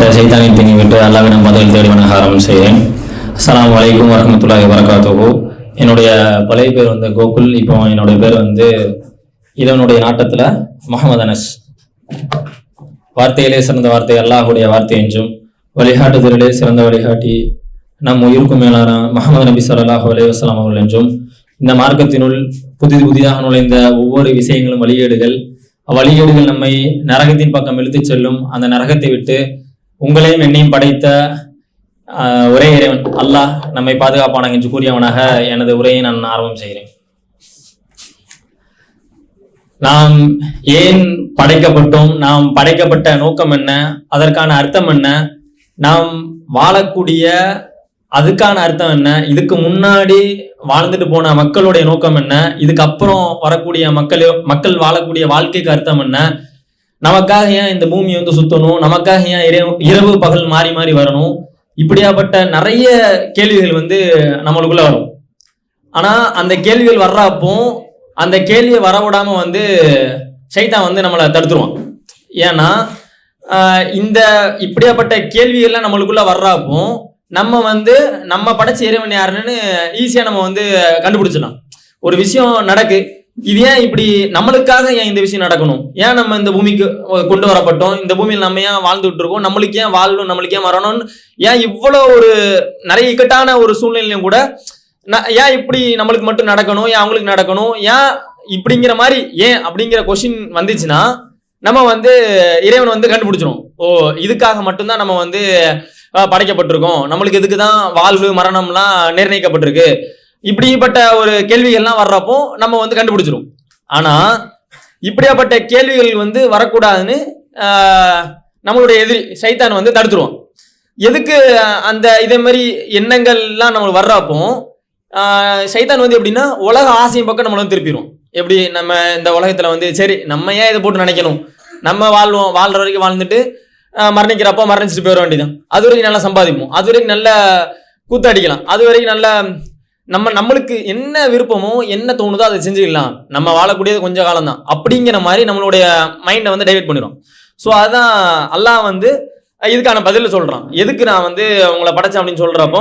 இருட்டிக்கப்பட்ட சைத்தானின் பின்னி விட்டு அல்லாவிடம் பதில் தேடி வணங்க ஆரம்பம் செய்கிறேன். அஸ்லாம் வலைக்கும் வரமத்துல்லாஹி வரகாத்துகு என்னுடைய பழைய பேர் வந்து கோகுல் இப்போ என்னுடைய பேர் வந்து இதனுடைய நாட்டத்தில் முகமது அனஸ். வார்த்தையிலே சிறந்த வார்த்தை அல்லாஹுடைய வார்த்தை என்றும் வழிகாட்டுதலிலே சிறந்த வழிகாட்டி நம் உயிருக்கும் மேலான முகமது நபி ஸல்லல்லாஹு அலைஹி அவர்கள் என்றும் இந்த மார்க்கத்தினுள் புதிது புதிதாக நுழைந்த ஒவ்வொரு விஷயங்களும் வழிகேடுகள். வழியேடுகள் நம்மை நரகத்தின் பக்கம் இழுத்துச் செல்லும். அந்த நரகத்தை விட்டு உங்களையும் என்னையும் படைத்த ஆஹ், ஒரே இறைவன் அல்லாஹ் நம்மை பாதுகாப்பானாங்க என்று கூறியவனாக எனது உரையை நான் ஆரம்பம் செய்கிறேன். நாம் ஏன் படைக்கப்பட்டோம்? நாம் படைக்கப்பட்ட நோக்கம் என்ன? அதற்கான அர்த்தம் என்ன? நாம் வாழக்கூடிய அதுக்கான அர்த்தம் என்ன? இதுக்கு முன்னாடி வாழ்ந்துட்டு போன மக்களுடைய நோக்கம் என்ன? இதுக்கப்புறம் வரக்கூடிய மக்கள் மக்கள் வாழக்கூடிய வாழ்க்கைக்கு அர்த்தம் என்ன? நமக்காக ஏன் இந்த பூமி வந்து சுத்தணும்? நமக்காக ஏன் இரவு இரவு பகல் மாறி மாறி வரணும்? இப்படியாப்பட்ட நிறைய கேள்விகள் வந்து நம்மளுக்குள்ள வரும். ஆனா அந்த கேள்விகள் வர்றப்போ அந்த கேள்வியை வரவிடாம வந்து சைத்தான் வந்து நம்மளை தடுத்துருவான். ஏன்னா இந்த இப்படியாப்பட்ட கேள்விகள்லாம் நம்மளுக்குள்ள வர்றப்போ நம்ம வந்து நம்ம படைச்ச இறைவன் யாருன்னு ஈஸியாக நம்ம வந்து கண்டுபிடிச்சிடலாம். ஒரு விஷயம் நடக்கு. இது ஏன் இப்படி நம்மளுக்காக ஏன் இந்த விஷயம் நடக்கணும்? ஏன் நம்ம இந்த பூமிக்கு கொண்டு வரப்பட்டோம்? இந்த பூமியில் நம்ம ஏன் வாழ்ந்துட்டு இருக்கோம்? நம்மளுக்கு ஏன் வாழணும் நம்மளுக்கு ஏன் வரணும்னு ஏன் இவ்வளோ ஒரு நிறைய இக்கட்டான ஒரு சூழ்நிலையும் கூட ஏன் இப்படி நம்மளுக்கு மட்டும் நடக்கணும்? ஏன் அவங்களுக்கு நடக்கணும்? ஏன் இப்படிங்கிற மாதிரி ஏன் அப்படிங்கிற கொஷின் வந்துச்சுன்னா நம்ம வந்து இறைவன் வந்து கண்டுபிடிச்சிரும். ஓ இதுக்காக மட்டும்தான் நம்ம வந்து படைக்கப்பட்டிருக்கோம். நம்மளுக்கு இதுக்கு தான் வாழ்வு மரணம்லாம் நிர்ணயிக்கப்பட்டிருக்கு? இப்படிப்பட்ட ஒரு கேள்விகள்லாம் வர்றப்போ நம்ம வந்து கண்டுபிடிச்சிரும். ஆனா இப்படியாப்பட்ட கேள்விகள் வந்து வரக்கூடாதுன்னு நம்மளுடைய எதிரி சைத்தான் வந்து தடுத்துருவோம் எதுக்கு அந்த இதே மாதிரி எண்ணங்கள்லாம் நம்மளுக்கு வர்றப்போ சைத்தான் வந்து எப்படின்னா உலக ஆசையும் பக்கம் நம்மளை வந்து திருப்பிடும் எப்படி நம்ம இந்த உலகத்துல வந்து சரி நம்ம ஏன் இதை போட்டு நினைக்கணும்? நம்ம வாழ்வோம் வாழ்ற வரைக்கும் வாழ்ந்துட்டு மரணிக்கிறப்போ மரணிச்சுட்டு போயிட வேண்டியதான் அது வரைக்கும் நல்லா சம்பாதிப்போம். அது வரைக்கும் நல்ல கூத்தடிக்கலாம் அது வரைக்கும் நல்ல நம்ம நம்மளுக்கு என்ன விருப்பமோ என்ன தோணுதோ அதை செஞ்சுக்கலாம் நம்ம வாழக்கூடியது கொஞ்ச காலம் தான் அப்படிங்கிற மாதிரி நம்மளுடைய மைண்டை வந்து டைவர்ட் பண்ணிடும் ஸோ அதான் அல்லாஹ் வந்து இதுக்கான பதில் சொல்றான். எதுக்கு நான் வந்து உங்களை படைச்சேன் அப்படின்னு சொல்றப்போ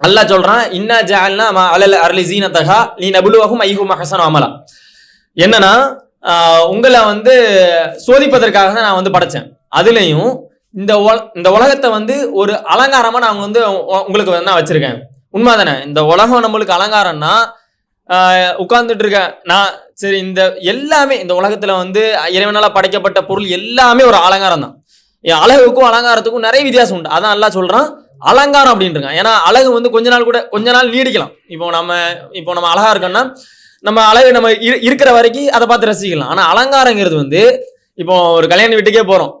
அல்லாஹ் சொல்றான் இன்னா ஜால்னா அலல் அர்லி ஜீனத்தகா நீ நபுலுவகும் ஐஹும் ஹசன் அமலா. என்னன்னா உங்களை வந்து சோதிப்பதற்காக தான் நான் வந்து படைச்சேன். அதுலயும் இந்த உல- இந்த உலகத்தை வந்து ஒரு அலங்காரமா நான் வந்து உங்களுக்கு வந்து நான் வச்சிருக்கேன். உண்மைதானே? இந்த உலகம் நம்மளுக்கு அலங்காரம்னா உட்கார்ந்துட்டு இருக்க நான் சரி இந்த எல்லாமே இந்த உலகத்துல வந்து இறைவனால படைக்கப்பட்ட பொருள் எல்லாமே ஒரு அலங்காரம் தான். என் அழகுக்கும் அலங்காரத்துக்கும் நிறைய வித்தியாசம் உண்டு. அதான் நல்லா சொல்றான் அலங்காரம் அப்படின்ட்டுருங்க ஏன்னா அழகு வந்து கொஞ்ச நாள் கூட கொஞ்ச நாள் நீடிக்கலாம். இப்போ நம்ம இப்போ நம்ம அழகா இருக்கோம்னா நம்ம அழகு நம்ம இரு- இருக்கிற வரைக்கும் அதை பார்த்து ரசிக்கலாம். ஆனா அலங்காரங்கிறது வந்து இப்போ ஒரு கல்யாண வீட்டுக்கே போறோம்.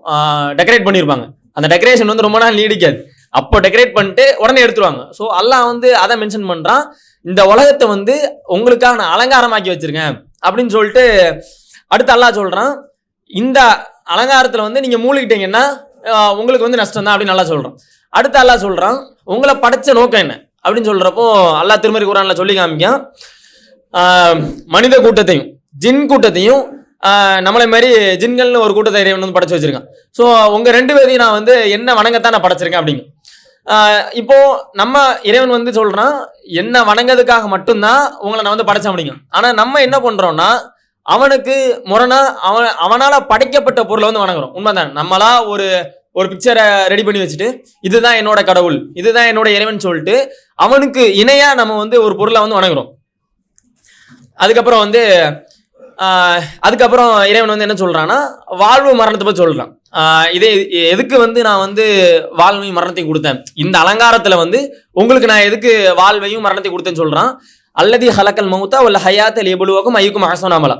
டெக்கரேட் பண்ணியிருப்பாங்க அந்த டெக்கரேஷன் வந்து ரொம்ப நாள் நீடிக்காது. அப்போ டெக்கரேட் பண்ணிட்டு உடனே எடுத்துருவாங்க. ஸோ அல்லாஹ் வந்து அதை மென்ஷன் பண்ணுறான் இந்த உலகத்தை வந்து உங்களுக்காக நான் அலங்காரமாக்கி வச்சிருக்கேன் அப்படின்னு சொல்லிட்டு அடுத்து அல்லாஹ் சொல்கிறான் இந்த அலங்காரத்தில் வந்து நீங்கள் மூழ்கிட்டீங்கன்னா உங்களுக்கு வந்து நஷ்டம் தான் அப்படின்னு நல்லா சொல்கிறோம் அடுத்து அல்லாஹ் சொல்கிறான் உங்களை படைச்ச நோக்கம் என்ன? அப்படின்னு சொல்கிறப்போ அல்லாஹ் திருமதி குரானில் சொல்லி காமிக்கான் மனித கூட்டத்தையும் ஜின் கூட்டத்தையும் நம்மளை மாதிரி ஜின்கள்னு ஒரு கூட்டத்தை இறைவன் வந்து படைச்சு வச்சிருக்கான். ஸோ உங்கள் ரெண்டு பேரையும் நான் வந்து என்ன வணங்கத்தான் நான் படைச்சிருக்கேன் அப்படிங்க இப்போ நம்ம இறைவன் வந்து சொல்றான் என்ன வணங்கிறதுக்காக மட்டும்தான் உங்களை நான் வந்து படைச்ச அப்படிங்க ஆனா நம்ம என்ன பண்றோம்னா அவனுக்கு முரணா அவன் அவனால படைக்கப்பட்ட பொருளை வந்து வணங்குறோம். உண்மைதான்? நம்மளா ஒரு ஒரு பிக்சரை ரெடி பண்ணி வச்சுட்டு இதுதான் என்னோட கடவுள் இதுதான் என்னோட இறைவன் சொல்லிட்டு அவனுக்கு இணையா நம்ம வந்து ஒரு பொருளை வந்து வணங்குறோம். அதுக்கப்புறம் வந்து அதுக்கப்புறம் இறைவன் வந்து என்ன சொல்றான்னா வாழ்வு மரணத்தை பத்தி சொல்றான். இதே எதுக்கு வந்து நான் வந்து வாழ்வையும் மரணத்தையும் கொடுத்தேன்? இந்த அலங்காரத்தில் வந்து உங்களுக்கு நான் எதுக்கு வாழ்வையும் மரணத்தையும் கொடுத்தேன்னு சொல்கிறான் அல்லதி ஹலக்கல் மௌத்தா உள்ள ஹயாத்தல் எபுலுவக்கும் ஐயுக்கும் அகசோனாமலா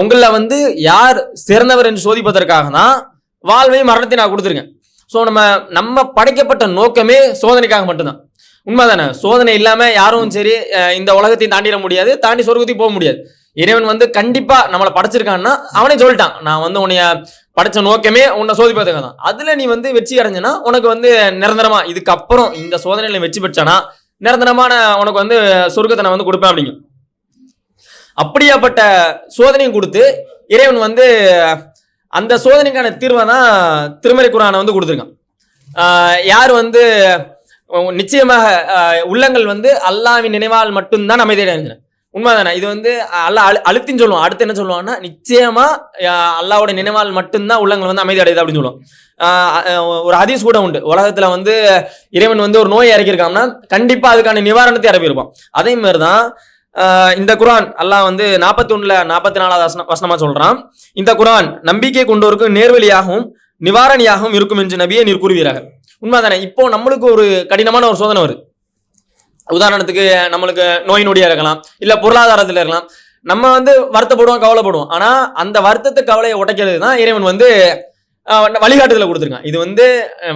உங்களில் வந்து யார் சிறந்தவர் என்று சோதிப்பதற்காக தான் வாழ்வையும் மரணத்தையும் நான் கொடுத்துருக்கேன். ஸோ நம்ம நம்ம படைக்கப்பட்ட நோக்கமே சோதனைக்காக மட்டும்தான். உண்மைதானே? சோதனை இல்லாமல் யாரும் சரி இந்த உலகத்தையும் தாண்டிட முடியாது தாண்டி சொர்க்கத்தையும் போக முடியாது. இறைவன் வந்து கண்டிப்பா நம்மளை படைச்சிருக்கான்னா அவனே சொல்லிட்டான் நான் வந்து உன்னைய படைச்ச நோக்கமே உன்னை சோதிப்பதுக்காக தான். அதுல நீ வந்து வெற்றி அடைஞ்சனா உனக்கு வந்து நிரந்தரமா இதுக்கப்புறம் இந்த சோதனையில வெற்றி பெற்றானா நிரந்தரமான உனக்கு வந்து சொர்க்கத்தை நான் வந்து கொடுப்பேன் அப்படிங்க அப்படியாப்பட்ட சோதனையும் கொடுத்து இறைவன் வந்து அந்த சோதனைக்கான தீர்வை தான் திருமறை குரானை வந்து கொடுத்துருக்கான். யார் வந்து நிச்சயமாக உள்ளங்கள் வந்து அல்லாவின் நினைவால் மட்டும்தான் அமைதியை உண்மைதானே? இது வந்து அல்லாஹ் அழு அழுத்தின்னு சொல்லுவான் அடுத்து என்ன சொல்லுவான்னா நிச்சயமா அல்லாவோட நினைவால் மட்டும்தான் உள்ளங்கள் வந்து அமைதி அடையுது அப்படின்னு சொல்லுவோம். ஒரு அதிஸ் கூட உண்டு. உலகத்துல வந்து இறைவன் வந்து ஒரு நோயை இறக்கியிருக்காங்கன்னா கண்டிப்பா அதுக்கான நிவாரணத்தை இறப்பியிருப்பான். அதே மாதிரி தான் இந்த குரான் அல்லாஹ் வந்து நாற்பத்தி ஒண்ணுல நாற்பத்தி நாலாவது வசன வசனமா சொல்றான். இந்த குரான் நம்பிக்கை கொண்டோருக்கு நேர்வழியாகவும் நிவாரணியாகவும் இருக்கும் என்று நபியை நீர் கூறுவீராக. உண்மைதானே? இப்போ நம்மளுக்கு ஒரு கடினமான ஒரு சோதனை வருது. உதாரணத்துக்கு நம்மளுக்கு நோய் நொடியா இருக்கலாம் இல்ல பொருளாதாரத்துல இருக்கலாம். நம்ம வந்து வருத்தப்படுவோம் கவலைப்படுவோம். ஆனா அந்த வருத்தத்தை கவலையை உடைக்கிறது தான் இறைவன் வந்து ஆஹ், வழிகாட்டுதல கொடுத்துருக்கான். இது வந்து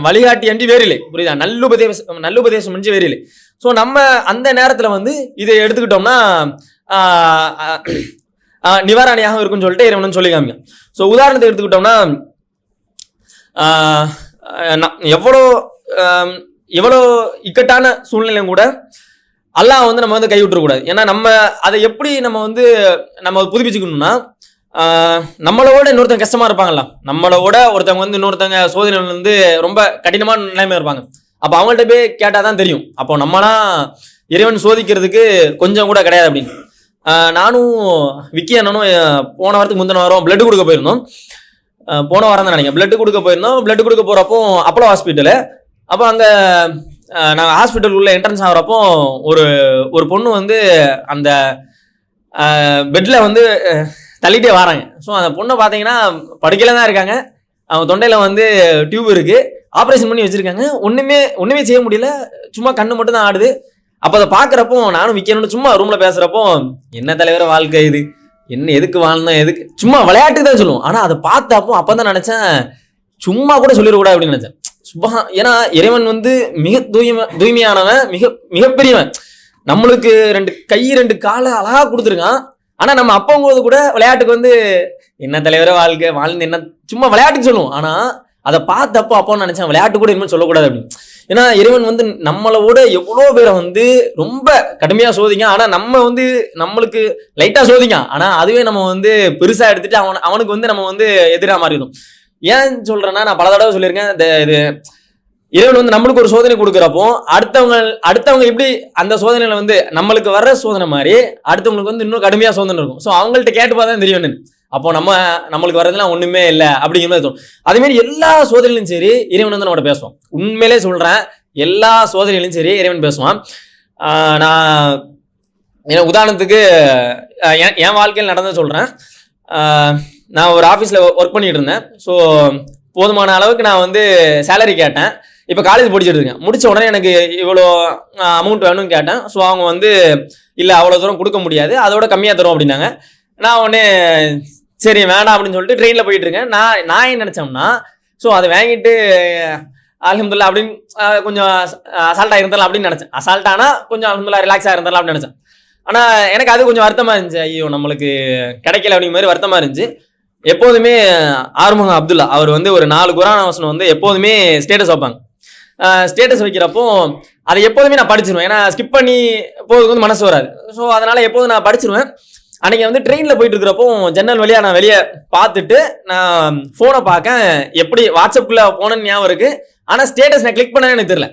வழிகாட்டி அன்றி வேறில்லை. புரியுதா? நல்லுபதேசம் நல்லுபதேசம் அன்றி வேறில்லை. ஸோ நம்ம அந்த நேரத்துல வந்து இதை எடுத்துக்கிட்டோம்னா நிவாரணியாக இருக்கும்னு சொல்லிட்டு இறைவன் சொல்லி காமிங்க ஸோ உதாரணத்தை எடுத்துக்கிட்டோம்னா எவ்வளோ எவ்வளோ இக்கட்டான சூழ்நிலையும் கூட அல்லாஹ் வந்து நம்ம வந்து கைவிட்டுறக்கூடாது. ஏன்னா நம்ம அதை எப்படி நம்ம வந்து நம்ம புதுப்பிச்சுக்கணும்னா நம்மளோட இன்னொருத்தங்க கஷ்டமாக இருப்பாங்கல்ல. நம்மளோட ஒருத்தவங்க வந்து இன்னொருத்தவங்க சோதனை வந்து ரொம்ப கடினமான நிலைமை இருப்பாங்க. அப்போ அவங்கள்ட்ட போய் கேட்டால் தான் தெரியும். அப்போ நம்மளாம் இறைவன் சோதிக்கிறதுக்கு கொஞ்சம் கூட கிடையாது அப்படின்னு. நானும் விக்கி அண்ணனும் போன வாரத்துக்கு முந்தின வாரம் பிளட் கொடுக்க போயிருந்தோம். போன வாரம் தான் நினைக்கிறேன். பிளட் கொடுக்க போயிருந்தோம். பிளட் கொடுக்க போகிறப்போ அப்போலோ ஹாஸ்பிட்டலு அப்போ அங்கே நாங்கள் ஹாஸ்பிட்டல் உள்ள என்ட்ரன்ஸ் ஆகிறப்போ ஒரு ஒரு பொண்ணு வந்து அந்த பெட்டில் வந்து தள்ளிட்டே வராங்க. ஸோ அந்த பொண்ணை பார்த்தீங்கன்னா படுக்கையில் தான் இருக்காங்க. அவங்க தொண்டையில் வந்து டியூப் இருக்குது ஆப்ரேஷன் பண்ணி வச்சுருக்காங்க. ஒன்றுமே ஒன்றுமே செய்ய முடியல. சும்மா கண்ணு மட்டும் தான் ஆடுது. அப்போ அதை பார்க்குறப்போ நானும் விற்கணும்னு சும்மா ரூமில் பேசுகிறப்போ என்ன தலைவர் வாழ்க்கை இது? என்ன எதுக்கு வாழணும் எதுக்கு? சும்மா விளையாட்டு தான் சொல்லுவோம். ஆனால் அதை பார்த்தப்போ அப்போ தான் நினச்சேன் சும்மா கூட சொல்லிடக்கூடாது அப்படின்னு நினச்சேன். சுபஹா ஏன்னா இறைவன் வந்து மிக தூய்மை தூய்மையானவன் மிக மிகப்பெரியவன். நம்மளுக்கு ரெண்டு கை ரெண்டு காலை அழகா கொடுத்துருக்கான். ஆனா நம்ம அப்போங்கும்போது கூட விளையாட்டுக்கு வந்து என்ன தலைவர வாழ்க்கை வாழ்ந்து என்ன சும்மா விளையாட்டுக்கு சொல்லுவோம். ஆனா அதை பார்த்தப்போ அப்போ நினைச்சேன் விளையாட்டு கூட இனிமேல் சொல்லக்கூடாது அப்படின்னு. ஏன்னா இறைவன் வந்து நம்மளோட எவ்வளோ பேரை வந்து ரொம்ப கடுமையாக சோதிங்க ஆனால் நம்ம வந்து நம்மளுக்கு லைட்டாக சோதிங்க ஆனால் அதுவே நம்ம வந்து பெருசாக எடுத்துட்டு அவன் அவனுக்கு வந்து நம்ம வந்து எதிராக மாறிடும் ஏன் சொல்றேன்னா நான் பல தடவை சொல்லியிருக்கேன் இந்த இது இறைவன் வந்து நம்மளுக்கு ஒரு சோதனை கொடுக்குறப்போ அடுத்தவங்க அடுத்தவங்க எப்படி அந்த சோதனையில வந்து நம்மளுக்கு வர்ற சோதனை மாதிரி அடுத்தவங்களுக்கு வந்து இன்னும் கடுமையா சோதனை இருக்கும். ஸோ அவங்கள்ட்ட கேட்டு பார்த்தா தெரியும் என்னன்னு. அப்போ நம்ம நம்மளுக்கு வர்றதுலாம் ஒண்ணுமே இல்லை அப்படிங்கிற மாதிரி தோணும். அதே மாதிரி எல்லா சோதனையிலும் சரி இறைவன் வந்து நம்மகிட்ட பேசுவோம் உண்மையிலே சொல்றேன் எல்லா சோதனையிலும் சரி இறைவன் பேசுவான். நான் உதாரணத்துக்கு என் என் வாழ்க்கையில் நடந்ததை சொல்கிறேன் நான் ஒரு ஆஃபீஸில் ஒர்க் பண்ணிட்டு இருந்தேன் ஸோ போதுமான அளவுக்கு நான் வந்து சேலரி கேட்டேன். இப்போ காலேஜ் படிச்சுட்டு இருக்கேன். முடிச்ச உடனே எனக்கு இவ்வளோ அமௌண்ட் வேணும்னு கேட்டேன். ஸோ அவங்க வந்து இல்லை அவ்வளோ தூரம் கொடுக்க முடியாது. அதோட கம்மியாக தரும் அப்படின்னாங்க. நான் உடனே சரி வேணாம் அப்படின்னு சொல்லிட்டு ட்ரெயினில் போயிட்டு இருக்கேன். நான் நான் என்ன நினச்சோம்னா ஸோ அதை வாங்கிட்டு அலமதுல்லா அப்படின்னு கொஞ்சம் அசால்ட்டாக இருந்தாலும் அப்படின்னு நினச்சேன். அசால்ட்டானா கொஞ்சம் அலமதுல்லா ரிலாக்ஸாக இருந்தாலும் அப்படின்னு நினச்சேன். ஆனால் எனக்கு அது கொஞ்சம் வருத்தமாக இருந்துச்சு. ஐயோ நம்மளுக்கு கிடைக்கல அப்படிங்கிற மாதிரி வருத்தமாக இருந்துச்சு. எப்போதுமே ஆறுமுகம் அப்துல்லா அவர் வந்து ஒரு நாலு குரான் வசனம் வந்து எப்போதுமே ஸ்டேட்டஸ் வைப்பாங்க. ஸ்டேட்டஸ் வைக்கிறப்போ அதை எப்போதுமே நான் படிச்சிருவேன். ஏன்னா ஸ்கிப் பண்ணி போகிறதுக்கு வந்து மனசு வராது. ஸோ அதனால் எப்போதும் நான் படிச்சிருவேன். அன்னைக்கு வந்து ட்ரெயினில் போயிட்டு இருக்கிறப்போ ஜன்னல் வழியாக நான் வெளியே பார்த்துட்டு நான் ஃபோனை பார்க்க எப்படி வாட்ஸ்அப்புக்குள்ளே போனேன்னு ஞாபகம் இருக்குது ஆனால் ஸ்டேட்டஸ் நான் கிளிக் பண்ணேன்னு எனக்கு தெரியல.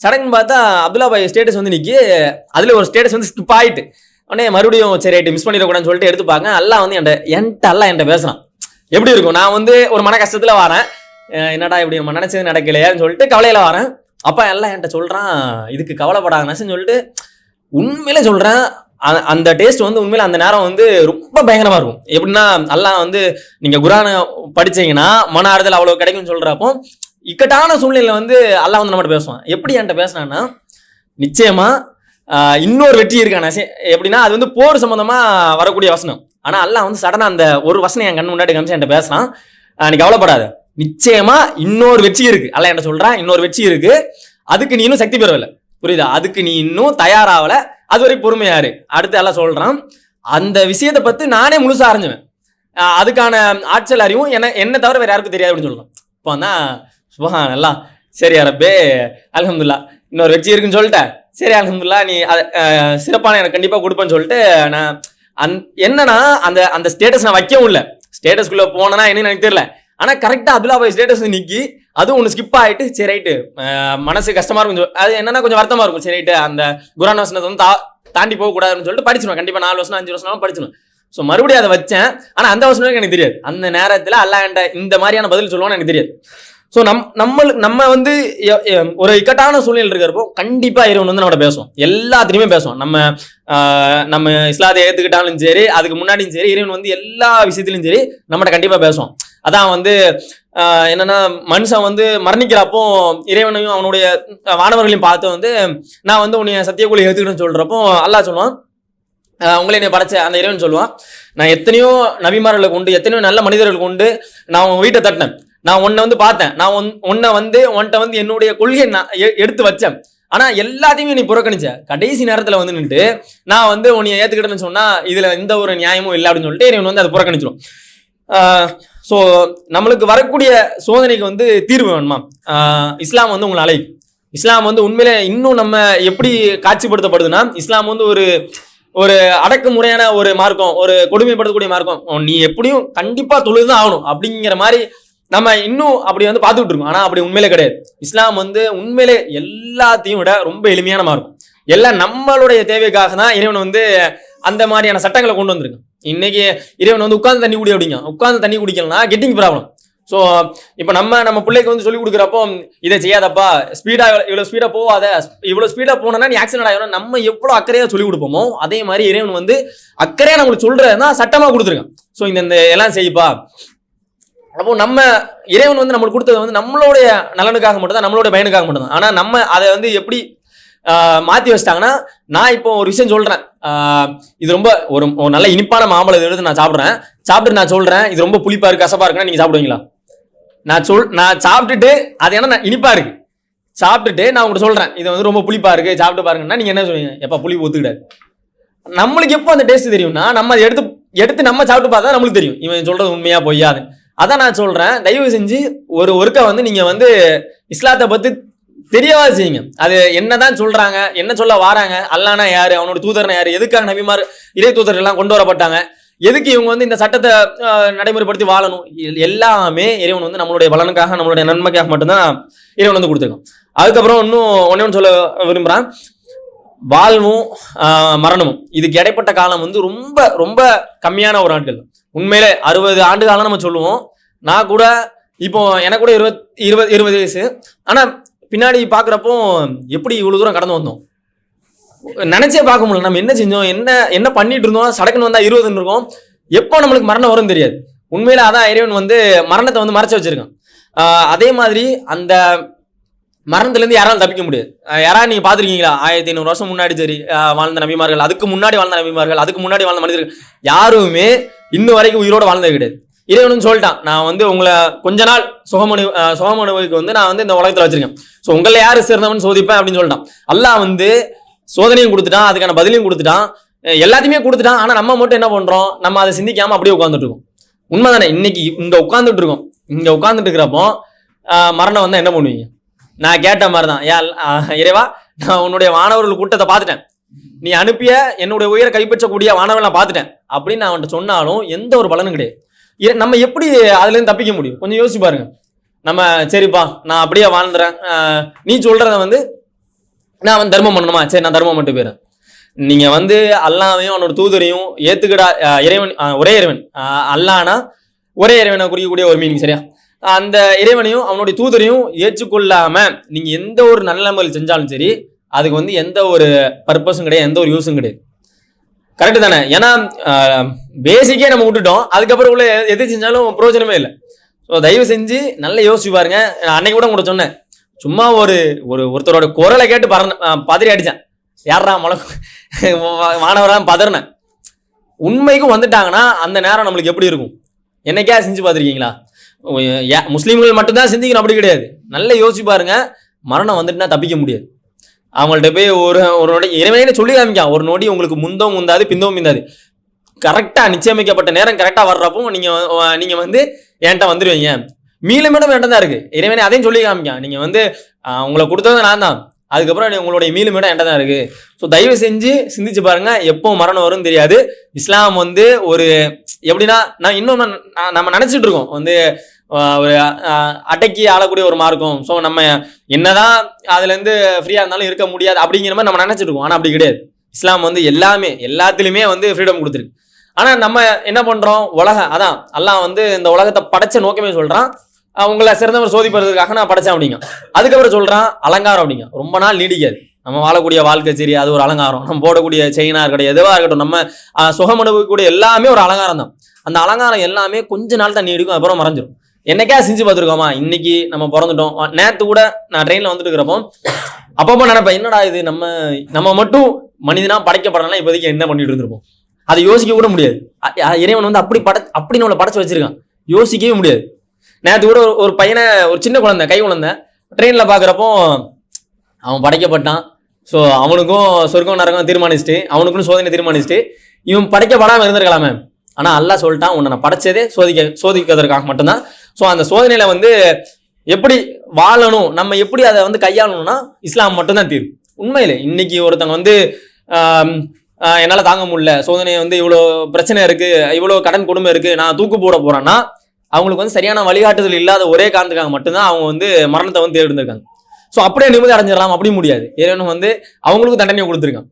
சடங்குன்னு பார்த்தா அப்துல்லா பாய் ஸ்டேட்டஸ் வந்து நிற்கி அதில் ஒரு ஸ்டேட்டஸ் வந்து ஸ்கிப் ஆயிட்டு. உடனே மறுபடியும் சரி ரைட்டு மிஸ் பண்ணிடக்கூடாதுன்னு சொல்லிட்டு எடுத்து பார்க்க எல்லாம் வந்து என்கிட்ட என்கிட்ட எல்லாம் என்கிட்ட பேசுகிறான் எப்படி இருக்கும்? நான் வந்து ஒரு மன கஷ்டத்தில் வரேன். என்னடா இப்படி நம்ம நினச்சது நடக்கலையான்னு சொல்லிட்டு கவலையில் வரேன். அப்போ எல்லாம் என்கிட்ட சொல்கிறான் இதுக்கு கவலைப்படாதனச்சுன்னு சொல்லிட்டு உண்மையிலே சொல்கிறேன் அந்த டேஸ்ட் வந்து உண்மையில அந்த நேரம் வந்து ரொம்ப பயங்கரமா இருக்கும். எப்படின்னா அல்லாஹ் வந்து நீங்க குரானை படிச்சீங்கன்னா மன ஆறுதல் அவ்வளவு கிடைக்கும்னு சொல்றப்போ இக்கட்டான சூழ்நிலையில வந்து அல்லாஹ் வந்து நம்மகிட்ட பேசுவான். எப்படி என்கிட்ட பேசினான்னா நிச்சயமா இன்னொரு வெற்றி இருக்கான எப்படின்னா அது வந்து போர் சம்பந்தமா வரக்கூடிய வசனம். ஆனால் அல்லாஹ் வந்து சடனாக அந்த ஒரு வசனம் என் கண் முன்னாடி காமிச்சு என்கிட்ட பேசலாம் நீ கவலைப்படாத. நிச்சயமா இன்னொரு வெற்றி இருக்கு. அல்லாஹ் என்ன சொல்றான் இன்னொரு வெற்றி இருக்கு. அதுக்கு நீ இன்னும் சக்தி பெறவில்லை. புரியுதா? அதுக்கு நீ இன்னும் தயாராகல. அது வரைக்கும் பொறுமையாரு அடுத்து எல்லாம் சொல்றான் அந்த விஷயத்தை பத்தி நானே முழுசா அறிஞ்சுவேன். அதுக்கான ஆட்சியல் அறிவும் என்ன என்ன தவிர வேற யாருக்கும் தெரியாது அப்படின்னு சொல்கிறான் இப்போ தான் சுபஹா நல்லா சரி அரப்பே அல்ஹம்துல்லா இன்னொரு வெற்றி இருக்குன்னு சொல்லிட்டேன். சரி அல்ஹம்துல்லா நீ அதை சிறப்பான எனக்கு கண்டிப்பாக கொடுப்பேன்னு சொல்லிட்டு நான் அந் என்னன்னா அந்த அந்த ஸ்டேட்டஸ் நான் வைக்கவும் இல்லை. ஸ்டேட்டஸ்குள்ளே போனேன்னா என்னன்னு எனக்கு தெரியல. ஆனால் கரெக்டாக அப்துல்லா பாய் ஸ்டேட்டஸ் நிற்கி அதுவும் ஒன்று ஸ்கிப் ஆகிட்டு சரி ரைட்டு மனசு கஷ்டமாக இருக்கும் கொஞ்சம் அது என்னன்னா கொஞ்சம் வருத்தமாக இருக்கும். சரி ரைட்டு அந்த குரான் வசனத்தை வந்து தா- தாண்டி போக கூடாதுன்னு சொல்லிட்டு படிச்சிடுவேன் கண்டிப்பாக நாலு வருஷம் அஞ்சு வருஷம் படிச்சிடும் ஸோ மறுபடியும் அதை வச்சேன். ஆனால் அந்த வசனம் எனக்கு தெரியாது. அந்த நேரத்தில் அல்லாண்ட இந்த மாதிரியான பதில் சொல்லுவான்னு எனக்கு தெரியாது. ஸோ நம் நம்ம நம்ம வந்து ஒரு இக்கட்டான சூழ்நிலை இருக்கிறப்போ கண்டிப்பாக இறைவன் வந்து நம்மகிட்ட பேசுவோம் எல்லாத்துலேயுமே பேசுவோம் நம்ம நம்ம இஸ்லாத்தை ஏற்றுக்கிட்டாலும் சரி அதுக்கு முன்னாடியும் சரி இறைவன் வந்து எல்லா விஷயத்துலையும் சரி நம்மகிட்ட கண்டிப்பாக பேசுவோம் அதான் வந்து என்னன்னா மனுஷன் வந்து மரணிக்கிறப்போ இறைவனையும் அவனுடைய வானவர்களையும் பார்த்து வந்து நான் வந்து உன்னைய சத்தியக்குழி ஏற்றுக்கிட்டேன்னு சொல்கிறப்போ அல்லாஹ் சொல்லுவான். உங்களை என்னை படைச்ச அந்த இறைவன் சொல்லுவான். நான் எத்தனையோ நபிமார்களை கொண்டு எத்தனையோ நல்ல மனிதர்கள் கொண்டு நான் உன் வீட்டை தட்டினேன். நான் உன்னை வந்து பார்த்தேன். நான் உன் உன்னை வந்து உன்கிட்ட வந்து என்னுடைய கொள்கையை நான் எ- எடுத்து வச்சேன். ஆனால் எல்லாத்தையுமே நீ புறக்கணிச்ச. கடைசி நேரத்தில் வந்து நின்று நான் வந்து உன்னை ஏற்றுக்கிட்டேன்னு சொன்னால் இதில் எந்த ஒரு நியாயமும் இல்லை அப்படின்னு சொல்லிட்டு இறைவன் வந்து அதை புறக்கணிச்சிடும் ஸோ நம்மளுக்கு வரக்கூடிய சோதனைக்கு வந்து தீர்வு வேணுமா? இஸ்லாம் வந்து உங்களை அழைக்கும். இஸ்லாம் வந்து உண்மையிலே இன்னும் நம்ம எப்படி காட்சிப்படுத்தப்படுதுன்னா இஸ்லாம் வந்து ஒரு ஒரு அடக்குமுறையான ஒரு மார்க்கம் ஒரு கொடுமைப்படுத்தக்கூடிய மார்க்கம். உன் நீ எப்படியும் கண்டிப்பாக கண்டிப்பா தொழுதுதான் ஆகணும் அப்படிங்கிற மாதிரி நம்ம இன்னும் அப்படி வந்து பார்த்துட்டு இருக்கோம். ஆனா அப்படி உண்மையிலே கிடையாது. இஸ்லாம் வந்து உண்மையிலே எல்லாத்தையும் விட ரொம்ப எளிமையான மார்க்கம். எல்லாம் நம்மளுடைய தேவைக்காக தான் இறைவன் வந்து அந்த மாதிரியான சட்டங்களை கொண்டு வந்திருக்கு. இன்னைக்கு இறைவன் வந்து உட்காந்து தண்ணி குடி அப்படிங்க. உட்கார்ந்து தண்ணி குடிக்கலன்னா கெட்டிங் ப்ராப்ளம் ஸோ இப்போ நம்ம நம்ம பிள்ளைக்கு வந்து சொல்லி கொடுக்குறப்போ இதை செய்யாதப்பா. ஸ்பீடா இவ்வளோ ஸ்பீடாக போகாத இவ்வளோ ஸ்பீடாக போனோன்னா நீ ஆக்சிடென்ட் ஆகணும் நம்ம எவ்வளோ அக்கறையாக சொல்லி கொடுப்போமோ அதே மாதிரி இறைவன் வந்து அக்கறையாக நம்மளுக்கு சொல்றதுனா சட்டமாக கொடுத்துருக்கான். ஸோ இந்த இந்த எல்லாம் செய்ப்பா. அப்போ நம்ம இறைவன் வந்து நம்மளுக்கு கொடுத்தது வந்து நம்மளுடைய நலனுக்காக மட்டும்தான் நம்மளுடைய பயனுக்காக மட்டும்தான். ஆனால் நம்ம அதை வந்து எப்படி மாற்றி வச்சிட்டாங்கன்னா நான் இப்போ ஒரு விஷயம் சொல்கிறேன் இது ரொம்ப ஒரு ஒரு நல்ல இனிப்பான மாம்பழம் எடுத்து நான் சாப்பிட்றேன். சாப்பிட்டு நான் சொல்கிறேன் இது ரொம்ப புளிப்பா இருக்கு கசப்பா இருக்குன்னா நீங்கள் சாப்பிடுவீங்களா? நான் சொல் நான் சாப்பிட்டுட்டு அது ஏன்னா நான் இனிப்பா இருக்கு. சாப்பிட்டுட்டு நான் உங்களுக்கு சொல்கிறேன் இது வந்து ரொம்ப புளிப்பா இருக்கு சாப்பிட்டு பாருங்கன்னா நீங்கள் என்ன சொல்லுவீங்க எப்போ புளி ஒத்துக்கிடாது. நம்மளுக்கு எப்போ அந்த டேஸ்ட் தெரியும்னா நம்ம அதை எடுத்து எடுத்து நம்ம சாப்பிட்டு பார்த்தா நம்மளுக்கு தெரியும். இவன் சொல்கிறது உண்மையாக பொய்யாது அதான் நான் சொல்றேன். தயவு செஞ்சு ஒரு ஒருக்கை வந்து நீங்க வந்து இஸ்லாத்தை பத்தி தெரியவா செய்யுங்க. அது என்னதான் சொல்றாங்க என்ன சொல்ல வாராங்க அல்லானா யாரு அவனோட தூதர்னா யாரு எதுக்காக நபிமார் இறை தூதர் எல்லாம் கொண்டு வரப்பட்டாங்க எதுக்கு இவங்க வந்து இந்த சட்டத்தை நடைமுறைப்படுத்தி வாழணும்? எல்லாமே இறைவன் வந்து நம்மளுடைய பலனுக்காக நம்மளுடைய நன்மைக்காக மட்டும்தான் இறைவன் வந்து கொடுத்துருக்கோம் அதுக்கப்புறம் இன்னும் ஒண்ணே ஒன்று சொல்ல விரும்புகிறேன் வாழ்வும் மரணமும். இதுக்கு இடைப்பட்ட காலம் வந்து ரொம்ப ரொம்ப கம்மியான ஒரு நாட்கள் உண்மையிலே அறுபது ஆண்டு காலம் நம்ம சொல்லுவோம். நான் கூட இப்போ எனக்கு கூட இருபத் இருபது இருபது வயசு. ஆனால் பின்னாடி பார்க்குறப்போ எப்படி இவ்வளோ தூரம் கடந்து வந்தோம்? நினச்சே பார்க்க முடியல. நம்ம என்ன செஞ்சோம்? என்ன என்ன பண்ணிட்டு இருந்தோம்? சடக்குன்னு வந்தால் இருபதுன்னு இருக்கோம். எப்போ நம்மளுக்கு மரணம் வரும்னு தெரியாது. உண்மையில் அதான் இறைவன் வந்து மரணத்தை வந்து மறைச்சு வச்சிருக்கான். அதே மாதிரி அந்த மரணத்துலேருந்து யாராலும் தப்பிக்க முடியாது ஆஹ் யாராவது நீங்க பாத்திருக்கீங்களா ஆயிரத்தி ஐநூறு வருஷம் முன்னாடி சரி வாழ்ந்த நபிமார்கள் அதுக்கு முன்னாடி வாழ்ந்த நபிமார்கள் அதுக்கு முன்னாடி வாழ்ந்த மனிதர்கள் யாருமே இன்னும் வரைக்கும் உயிரோட வாழ்ந்தது கிடையாது இறைவனும் சொல்லிட்டான் நான் வந்து உங்களை கொஞ்ச நாள் சுகமனு சுகமனுவுக்கு வந்து நான் வந்து இந்த உலகத்தில் வச்சிருக்கேன். ஸோ உங்களை யார் சேர்ந்தவன் சோதிப்பேன் அப்படின்னு சொல்லிட்டான். அல்லாஹ் வந்து சோதனையும் கொடுத்துட்டான் அதுக்கான பதிலையும் கொடுத்துட்டான். எல்லாத்தையுமே கொடுத்துட்டான். ஆனால் நம்ம மட்டும் என்ன பண்ணுறோம் நம்ம அதை சிந்திக்காமல் அப்படியே உட்காந்துட்டு இருக்கோம். உண்மைதானே? இன்னைக்கு இங்கே உட்காந்துட்டு இருக்கோம். இங்கே உட்காந்துட்டு இருக்கிறப்போ மரணம் வந்தால் என்ன பண்ணுவீங்க? நான் கேட்ட மாதிரி தான் ஏன் இறைவா நான் உன்னுடைய மாணவர்கள் கூட்டத்தை பார்த்துட்டேன். நீ அனுப்பிய என்னுடைய உயிரை கைப்பற்றக்கூடிய மாணவர்கள் நான் பார்த்துட்டேன். அப்படின்னு நான் அவன்கிட்ட சொன்னாலும் எந்த ஒரு பலனும் கிடையாது. நம்ம எப்படி அதுலேருந்து தப்பிக்க முடியும்? கொஞ்சம் யோசிச்சு பாருங்க. நம்ம சரிப்பா நான் அப்படியே வாழ்ந்துறேன். நீ சொல்கிறத வந்து நான் வந்து தர்மம் பண்ணணுமா? சரி நான் தர்மம் பண்ணிட்டு போயிடுறேன். நீங்கள் வந்து அல்லாவையும் அவனோட தூதரையும் ஏற்றுக்கிடா இறைவன் ஒரே இறைவன். அல்லானா ஒரே இறைவனை குறிக்கக்கூடிய ஒரு மீனிங் சரியா? அந்த இறைவனையும் அவனுடைய தூதரையும் ஏற்றுக்கொள்ளாம நீங்க எந்த ஒரு நல்ல நன்மைகள் செஞ்சாலும் சரி அதுக்கு வந்து எந்த ஒரு பர்பஸும் கிடையாது எந்த ஒரு யூஸும் கிடையாது. கரெக்டு தானே? ஏன்னா பேசிக்கே நம்ம விட்டுட்டோம். அதுக்கப்புறம் உள்ள எது செஞ்சாலும் பிரயோஜனமே இல்லை. ஸோ தயவு செஞ்சு நல்லா யோசிச்சு பாருங்க. நான் அன்னைக்கு கூட கூட சொன்னேன். சும்மா ஒரு ஒரு ஒருத்தரோட குரலை கேட்டு பறந்த பதறி அடித்தேன் யாரா முளக்கு மாணவரா பதறினேன். உண்மைக்கும் வந்துட்டாங்கன்னா அந்த நேரம் நம்மளுக்கு எப்படி இருக்கும்? என்னைக்கா செஞ்சு பார்த்துருக்கீங்களா? முஸ்லீம்கள் மட்டும்தான் சிந்திக்கணும் அப்படி கிடையாது. நல்லா யோசிச்சு பாருங்க மரணம் வந்துட்டுனா தப்பிக்க முடியாது. அவங்கள்ட்ட போய் ஒரு ஒரு நொடி இறைவனே சொல்லி காமிக்கான் ஒரு நொடி உங்களுக்கு முந்தவும் முந்தாது பிந்தவும் பிந்தாது கரெக்டாக நிச்சயமிக்கப்பட்ட நேரம் கரெக்டாக வர்றப்போ நீங்கள் நீங்கள் வந்து என்கிட்ட வந்துடுவீங்க மீளும் மீண்டும் என்கிட்ட தான் இருக்கு. இறைவனே அதையும் சொல்லி காமிக்கான் நீங்கள் வந்து உங்களை கொடுத்தது நான் தான். அதுக்கப்புறம் உங்களுடைய மீளும் மேடம் என்கிட்ட தான் இருக்கு. ஸோ தயவு செஞ்சு சிந்திச்சு பாருங்க எப்போ மரணம் வரும்னு தெரியாது. இஸ்லாம் வந்து ஒரு எப்படின்னா நான் இன்னும் நம்ம நினச்சிட்டு இருக்கோம். வந்து ஒரு அடக்கி ஆளக்கூடிய ஒரு மார்க்கம். ஸோ நம்ம என்னதான் அதுலேருந்து ஃப்ரீயாக இருந்தாலும் இருக்க முடியாது அப்படிங்கிற மாதிரி நம்ம நினச்சிருக்கோம் ஆனால் அப்படி கிடையாது. இஸ்லாம் வந்து எல்லாமே எல்லாத்துலேயுமே வந்து ஃப்ரீடம் கொடுத்துருக்கு. ஆனால் நம்ம என்ன பண்ணுறோம் உலகம் அதான் எல்லாம் வந்து இந்த உலகத்தை படைச்ச நோக்கமே சொல்கிறான் அவங்கள உங்களை சிறந்தவர் சோதிப்பதற்காக நான் படைச்சேன் அப்படிங்க. அதுக்கப்புறம் சொல்கிறான் அலங்காரம் அப்படிங்க. ரொம்ப நாள் நீடிக்காது. நம்ம வாழக்கூடிய வாழ்க்கை சரி அது ஒரு அலங்காரம். நம்ம போடக்கூடிய செயினாக இருக்கட்டும் எதுவாக இருக்கட்டும் நம்ம சுகம் அனுபவிக்கக்கூடிய எல்லாமே ஒரு அலங்காரம் தான். அந்த அலங்காரம் எல்லாமே கொஞ்ச நாள் தான் நீடிக்கும் அப்புறம் மறைஞ்சிடும் என்னைக்கா செஞ்சு பார்த்துருக்கோமா? இன்னைக்கு நம்ம பிறந்துட்டோம். அஹ் கூட நான் ட்ரெயினில் வந்துட்டு இருக்கிறப்போ அப்பப்போ நினைப்பேன் என்னடா இது? நம்ம நம்ம மட்டும் மனிதனா படைக்கப்படலாம் இப்போதைக்கு என்ன பண்ணிட்டு இருந்திருப்போம்? அதை யோசிக்க கூட முடியாது. இறைவன் வந்து அப்படி பட அப்படி நம்மளை படைச்சு வச்சிருக்கான். யோசிக்கவே முடியாது. நேற்று கூட ஒரு- பையனை ஒரு சின்ன குழந்தை கை குழந்தை ட்ரெயினில் பார்க்குறப்போ அவன் படைக்கப்பட்டான். ஸோ அவனுக்கும் சொர்க்கம் நரகம் தீர்மானிச்சுட்டு அவனுக்கும் சோதனை தீர்மானிச்சுட்டு இவன் படைக்கப்படாமல் இருந்திருக்கலாமே. ஆனால் அல்லாஹ் சொல்லிட்டான் உன்னை நான் படைச்சதே சோதிக்க சோதிக்கிறதுக்காக மட்டும்தான். ஸோ அந்த சோதனையில் வந்து எப்படி வாழணும் நம்ம எப்படி அதை வந்து கையாளணும்னா இஸ்லாம் மட்டும்தான் தீர்வு. உண்மையிலே இன்னைக்கு ஒருத்தங்க வந்து என்னால் தாங்க முடியல. சோதனை வந்து இவ்வளோ பிரச்சனை இருக்குது இவ்வளோ கடன் கொடுமை இருக்குது நான் தூக்கு போட போகிறேன்னா அவங்களுக்கு வந்து சரியான வழிகாட்டுதல் இல்லாத ஒரே காரணத்துக்காக மட்டும்தான் அவங்க வந்து மரணத்தை வந்து தேர்ந்தெடுக்காங்க ஸோ அப்படியே நிம்மதி அடைஞ்சிடலாம் அப்படி முடியாது. இறைவன் வந்து அவங்களுக்கும் தண்டனை கொடுத்துருக்கான்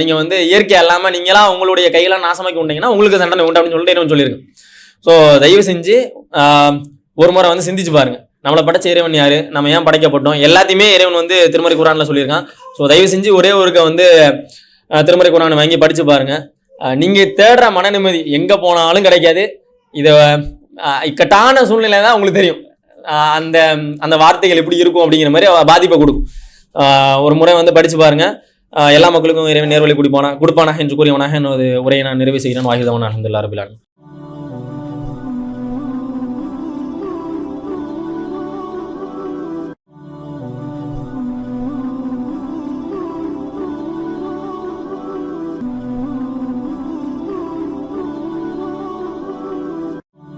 நீங்கள் வந்து இயற்கையாக இல்லாமல் நீங்களாம் உங்களுடைய கையெல்லாம் நாசமாக்கி விட்டீங்கன்னா உங்களுக்கு தண்டனை உண்டு அப்படின்னு சொல்லிட்டு இறைவன் சொல்லியிருக்கேன் ஸோ தயவு செஞ்சு ஒரு முறை வந்து சிந்திச்சு பாருங்க. நம்மளை படைச்ச இறைவன் யாரு? நம்ம ஏன் படைக்கப்பட்டோம்? எல்லாத்தையுமே இறைவன் வந்து திருமறை குரான்ல சொல்லியிருக்கான். ஸோ தயவு செஞ்சு ஒரே ஒருக்க வந்து திருமறை குரானை வாங்கி படிச்சு பாருங்க. நீங்க தேடுற மன நிம்மதி எங்க போனாலும் கிடைக்காது. இதை இக்கட்டான சூழ்நிலை தான் உங்களுக்கு தெரியும். அந்த அந்த வார்த்தைகள் எப்படி இருக்கும் அப்படிங்கிற மாதிரி பாதிப்பை கொடுக்கும். ஒரு முறை வந்து படிச்சு பாருங்க. எல்லா மக்களுக்கும் இறைவன் நேர்வழி குடிப்பானா? கொடுப்பானா என்று கூறியவனாக என்னோட உரையை நான் நிறைவு செய்கிறேன். வாகிதவன் அலமதுல்லா ரபிலான்